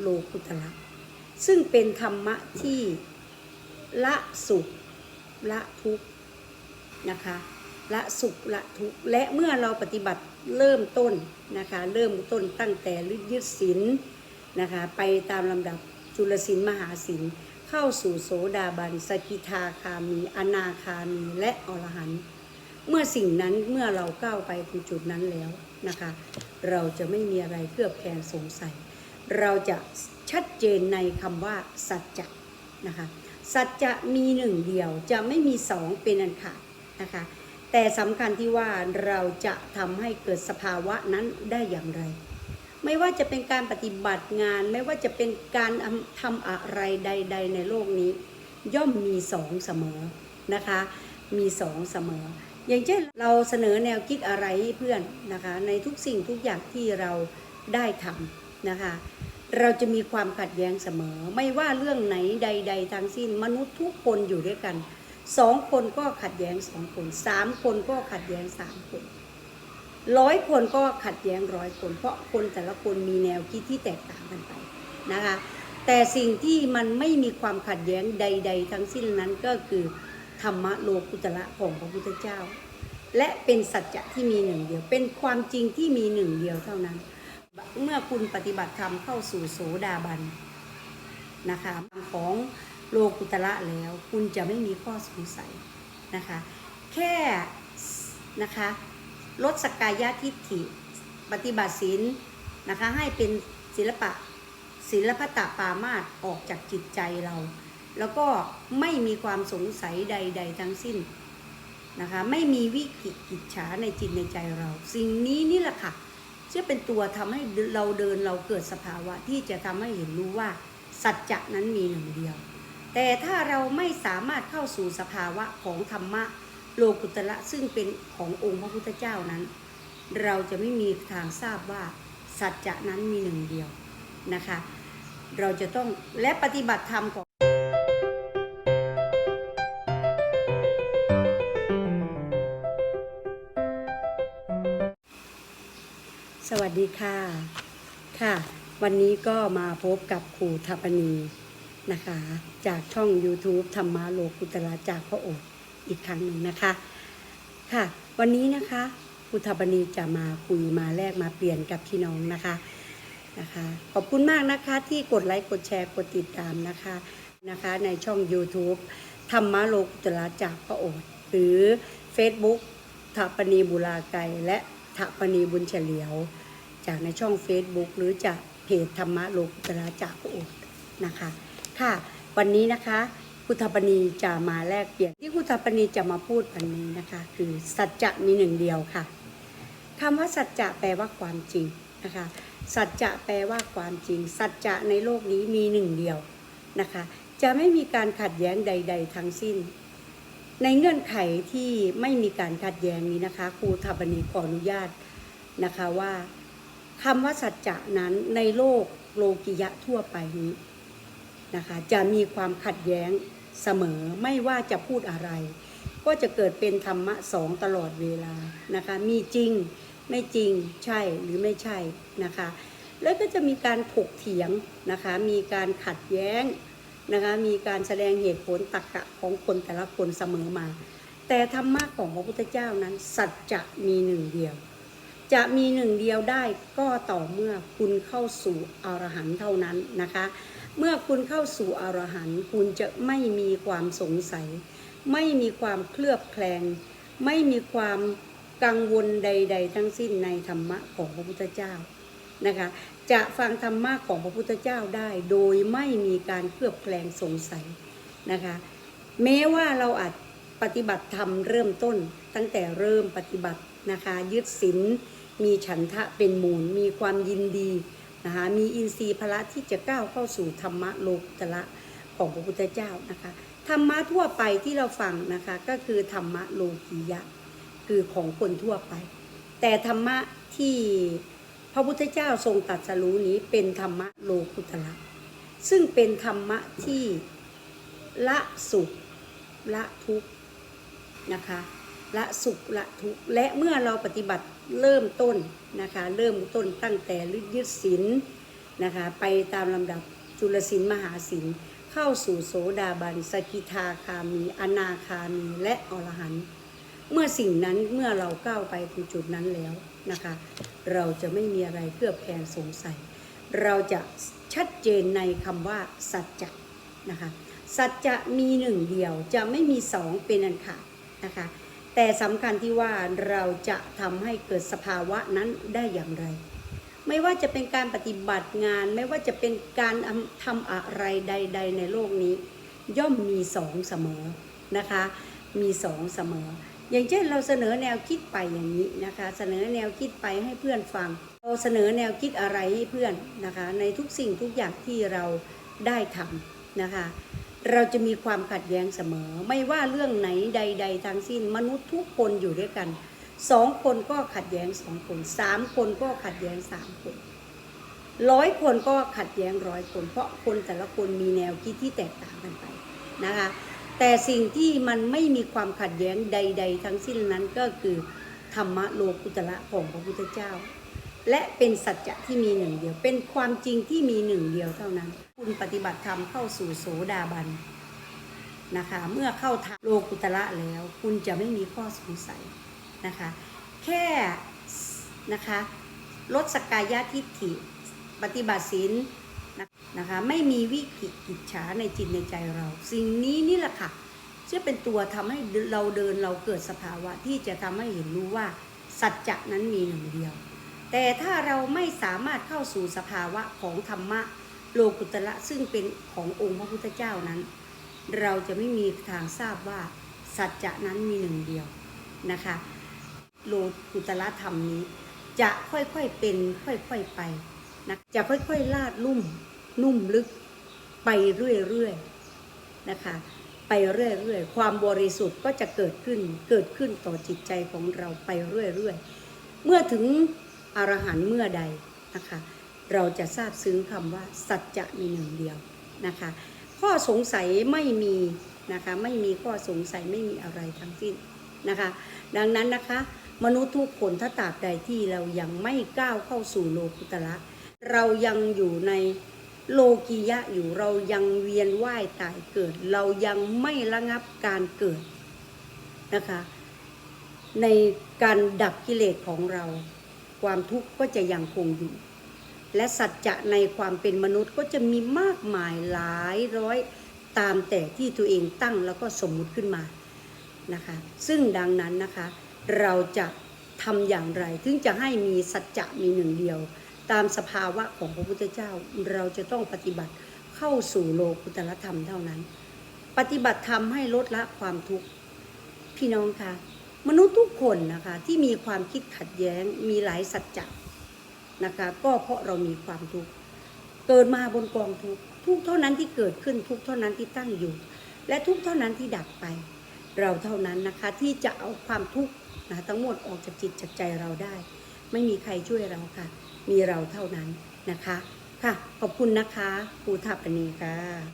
โลกุตละซึ่งเป็นธรรมะที่ละสุขละทุกข์นะคะละสุขละทุกข์และเมื่อเราปฏิบัติเริ่มต้นนะคะเริ่มต้นตั้งแต่ยึดศีลนะคะไปตามลำดับจุลศีลมหาศีลเข้าสู่โสดาบันสกิทาคามี อนาคามีและอรหันต์เมื่อสิ่งนั้นเมื่อเราก้าวไปถึงจุดนั้นแล้วนะคะ เราจะไม่มีอะไรเคลือบแคลงสงสัย เราจะชัดเจนในคำว่าสัจจะนะคะสัจจะมีหนึ่งเดียวจะไม่มีสองเป็นอันขาดนะคะแต่สำคัญที่ว่าเราจะทำให้เกิดสภาวะนั้นได้อย่างไร ไม่ว่าจะเป็นการปฏิบัติงาน ไม่ว่าจะเป็นการทำอะไรใด ๆ ในโลกนี้ ย่อมมีสองเสมอนะคะ มีสองเสมอ อย่างเช่นเราเสนอแนวคิดอะไรให้เพื่อนนะคะ ในทุกสิ่งทุกอย่างที่เราได้ทำนะคะ เราจะมีความขัดแย้งเสมอ ไม่ว่าเรื่องไหนใด ๆทั้งสิ้น มนุษย์ทุกคนอยู่ด้วยกันสองคนก็ขัดแย้งสองคนสามคนก็ขัดแย้งสามคนร้อยคนก็ขัดแย้งร้อยคน เพราะคนแต่ละคนมีแนวคิดที่แตกต่างกันไปนะคะแต่สิ่งที่มันไม่มีความขัดแย้งใด ๆ ทั้งสิ้นนั้นก็คือธรรมะโลกุตระของพระพุทธเจ้า และเป็นสัจจะที่มีหนึ่งเดียว เป็นความจริงที่มีหนึ่งเดียวเท่านั้น เมื่อคุณปฏิบัติธรรมเข้าสู่โสดาบันนะคะของโลกุตระแล้ว คุณจะไม่มีข้อสงสัยนะคะ แค่นะคะลดสกกายทิฏฐิ ปฏิบัติศีลนะคะ ให้เป็นศิลปะศิลปตะปามาตออกจากจิตใจเรา แล้วก็ไม่มีความสงสัยใด ๆ ทั้งสิ้นนะคะ ไม่มีวิกิกิจฉาในจิตในใจเรา สิ่งนี้นี่แหละค่ะ จะเป็นตัวทำให้เราเดินเราเกิดสภาวะที่จะทำให้เห็นรู้ว่า สัจจะนั้นมีหนึ่งเดียว แต่ถ้าเราไม่สามารถเข้าสู่สภาวะของธรรมะโลกุตระซึ่งเป็นขององค์พระพุทธเจ้านั้น เราจะไม่มีทางทราบว่า สัจจะนั้นมีหนึ่งเดียวนะคะ เราจะต้องและปฏิบัติธรรมของ สวัสดีค่ะค่ะ วันนี้ก็มาพบกับครูทัปนีนะคะ จากช่อง YouTube ธรรมะโลกุตระจากพระโอษฐ์อีกครั้งหนึ่งนะคะค่ะ วันนี้นะคะครูทัปนีจะมาคุยมาแลกมาเปลี่ยนกับพี่น้องนะคะนะคะ ขอบคุณมากนะคะที่กดไลค์กดแชร์กดติดตามนะคะนะคะในช่อง YouTube ธรรมะโลกุตระจากพระโอษฐ์หรือ Facebook ทัปนีบุราไกรและ ทัปนีบุญเฉลียว จากในช่อง Facebook หรือจากเพจธรรมะโลกุตระจากโอษฐ์นะคะ ค่ะ วันนี้นะคะคุธปณีจะมาแลกเปลี่ยนที่คุธปณีจะมาพูดวันนี้นะคะ คือสัจจะมีหนึ่งเดียวค่ะคำว่าสัจจะแปลว่าความจริงนะคะ สัจจะแปลว่าความจริง สัจจะในโลกนี้มีหนึ่งเดียวนะคะ จะไม่มีการขัดแย้งใด ๆ ทั้งสิ้น ในเงื่อนไขที่ไม่มีการขัดแย้งนี้นะคะครูธปณีขออนุญาตนะคะว่าคำว่าสัจจะนั้นในโลกโลกิยะทั่วไปนี้นะคะจะมีความขัดแย้งเสมอไม่ว่าจะพูดอะไร ก็จะเกิดเป็นธรรมะสองตลอดเวลานะคะมีจริงไม่จริงใช่หรือไม่ใช่นะคะ แล้วก็จะมีการถกเถียงนะคะมีการขัดแย้ง นะคะมีการแสดงเหตุผลตรรกะของคนแต่ละคนเสมอมา แต่ธรรมะของพระพุทธเจ้านั้น สัจจะมีหนึ่งเดียว จะมีหนึ่งเดียวได้ก็ต่อเมื่อคุณเข้าสู่อรหันต์เท่านั้นนะคะ เมื่อคุณเข้าสู่อรหันต์คุณจะไม่มีความสงสัย ไม่มีความเคลือบแคลง ไม่มีความกังวลใด ๆ ทั้งสิ้นในธรรมะของพระพุทธเจ้านะคะ จะฟังธรรมะของพระพุทธเจ้าได้โดยไม่มีการเคลือบแคลงสงสัยนะคะ แม้ว่าเราอาจปฏิบัติธรรมเริ่มต้น ตั้งแต่เริ่มปฏิบัตินะคะยึดศีลมีฉันทะเป็นมูล มีความยินดีนะคะมีอินทรีย์พละที่จะก้าวเข้าสู่ธรรมะโลกุตระของพระพุทธเจ้านะคะธรรมะทั่วไปที่เราฟังนะคะก็คือธรรมะโลกียะ คือของคนทั่วไป แต่ธรรมะที่ พระพุทธเจ้าทรงตรัสรู้นี้เป็นธรรมะโลกุตระซึ่งเป็นธรรมะที่ละสุขละทุกข์นะคะละสุขละทุกข์และเมื่อเราปฏิบัติเริ่มต้นนะคะเริ่มต้นตั้งแต่ยึดศีลนะคะไปตามลำดับจุลศิลมหาศิลเข้าสู่โสดาบันสกิทาคามี อนาคามีและอรหันต์เมื่อสิ่งนั้นเมื่อเราก้าวไปถึงจุดนั้นแล้ว นะคะ เราจะไม่มีอะไรเคลือบแคลงสงสัย เราจะชัดเจนในคำว่าสัจจะนะคะ สัจจะมีหนึ่งเดียวจะไม่มีสองเป็นอันขาดนะคะ แต่สำคัญที่ว่าเราจะทำให้เกิดสภาวะนั้นได้อย่างไร ไม่ว่าจะเป็นการปฏิบัติงาน ไม่ว่าจะเป็นการทำอะไรใด ๆ ในโลกนี้ ย่อมมีสองเสมอนะคะ มีสองเสมอ อย่างเช่นเราเสนอแนวคิดไปอย่างนี้นะคะ เสนอแนวคิดไปให้เพื่อนฟัง เราเสนอแนวคิดอะไรให้เพื่อนนะคะ ในทุกสิ่งทุกอย่างที่เราได้ทำนะคะ เราจะมีความขัดแย้งเสมอ ไม่ว่าเรื่องไหนใด ๆทั้งสิ้นมนุษย์ทุกคนอยู่ด้วยกันสองคนก็ขัดแย้งสองคนสามคนก็ขัดแย้งสามคนร้อยคนก็ขัดแย้งร้อยคน เพราะคนแต่ละคนมีแนวคิดที่แตกต่างกันไปนะคะ แต่สิ่งที่มันไม่มีความขัดแย้งใด ๆ ทั้งสิ้นนั้นก็คือธรรมะโลกุตระของพระพุทธเจ้า และเป็นสัจจะที่มีหนึ่งเดียว เป็นความจริงที่มีหนึ่งเดียวเท่านั้น คุณปฏิบัติธรรมเข้าสู่โสดาบันนะคะ เมื่อเข้าทางโลกุตระแล้ว คุณจะไม่มีข้อสงสัยนะคะ แค่นะคะลดสกกายทิฏฐิ ปฏิบัติศีล นะคะไม่มีวิกิกิจฉาในจิตในใจเรา สิ่งนี้นี่แหละค่ะจะเป็นตัวทำให้เราเดินเราเกิดสภาวะที่จะทำให้เห็นรู้ว่า สัจจะนั้นมีหนึ่งเดียว แต่ถ้าเราไม่สามารถเข้าสู่สภาวะของธรรมะโลกุตระซึ่งเป็นขององค์พระพุทธเจ้านั้น เราจะไม่มีทางทราบว่าสัจจะนั้นมีหนึ่งเดียวนะคะโลกุตระธรรมนี้ จะค่อยๆเป็นค่อยๆไปนะจะค่อยๆลาดลุ่ม นุ่มลึกไปเรื่อยๆนะคะ ไปเรื่อยๆ ความบริสุทธิ์ก็จะเกิดขึ้นเกิดขึ้นต่อจิตใจของเราไปเรื่อยๆ เมื่อถึงอรหันต์เมื่อใดนะคะ เราจะทราบซึ้งคำว่า สัจจะมีหนึ่งเดียวนะคะ ข้อสงสัยไม่มีนะคะไม่มีข้อสงสัยไม่มีอะไรทั้งสิ้นนะคะ ดังนั้นนะคะ มนุษย์ทุกคนถ้าตราบใดที่เรายังไม่ก้าวเข้าสู่โลกุตระเรายังอยู่ใน โลกียะอยู่เรายังเวียนว่ายตายเกิด เรายังไม่ระงับการเกิดนะคะ ในการดับกิเลสของเรา ความทุกข์ก็จะยังคงอยู่ และสัจจะในความเป็นมนุษย์ก็จะมีมากมายหลายร้อยตามแต่ที่ตัวเองตั้งแล้วก็สมมุติขึ้นมานะคะ ซึ่งดังนั้นนะคะ เราจะทำอย่างไร ถึงจะให้มีสัจจะมีหนึ่งเดียว ตามสภาวะของพระพุทธเจ้าเราจะต้องปฏิบัติเข้าสู่โลกุตรธรรมเท่านั้น ปฏิบัติธรรมให้ลดละความทุกข์พี่น้องคะมนุษย์ทุกคนนะคะที่มีความคิดขัดแย้งมีหลายสัจจะนะคะก็เพราะเรามีความทุกข์เกิดมาบนกองทุกข์ทุกเท่านั้นที่เกิดขึ้นทุกเท่านั้นที่ตั้งอยู่ และทุกเท่านั้นที่ดับไป เราเท่านั้นนะคะที่จะเอาความทุกข์นะทั้งหมดออกจากจิตจากใจเราได้ ไม่มีใครช่วยเราค่ะ มีเราเท่านั้นนะคะ ค่ะ ขอบคุณนะคะครูทัปนีค่ะ